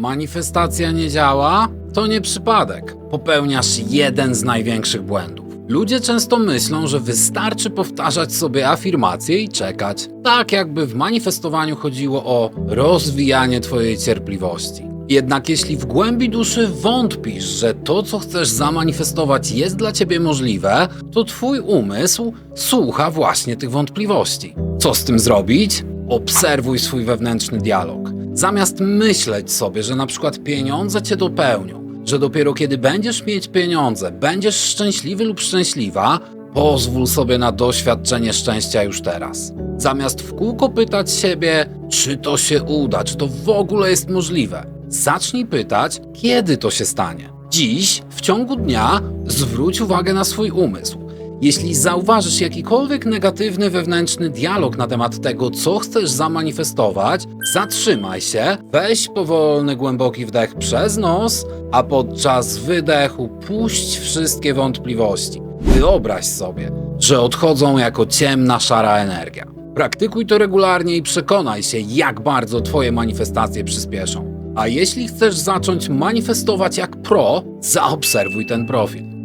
Manifestacja nie działa? To nie przypadek. Popełniasz jeden z największych błędów. Ludzie często myślą, że wystarczy powtarzać sobie afirmacje i czekać. Tak jakby w manifestowaniu chodziło o rozwijanie Twojej cierpliwości. Jednak jeśli w głębi duszy wątpisz, że to, co chcesz zamanifestować, jest dla ciebie możliwe, to Twój umysł słucha właśnie tych wątpliwości. Co z tym zrobić? Obserwuj swój wewnętrzny dialog. Zamiast myśleć sobie, że na przykład pieniądze cię dopełnią, że dopiero kiedy będziesz mieć pieniądze, będziesz szczęśliwy lub szczęśliwa, pozwól sobie na doświadczenie szczęścia już teraz. Zamiast w kółko pytać siebie, czy to się uda, czy to w ogóle jest możliwe, zacznij pytać, kiedy to się stanie. Dziś, w ciągu dnia, zwróć uwagę na swój umysł. Jeśli zauważysz jakikolwiek negatywny wewnętrzny dialog na temat tego, co chcesz zamanifestować, zatrzymaj się, weź powolny, głęboki wdech przez nos, a podczas wydechu puść wszystkie wątpliwości. Wyobraź sobie, że odchodzą jako ciemna, szara energia. Praktykuj to regularnie i przekonaj się, jak bardzo Twoje manifestacje przyspieszą. A jeśli chcesz zacząć manifestować jak pro, zaobserwuj ten profil.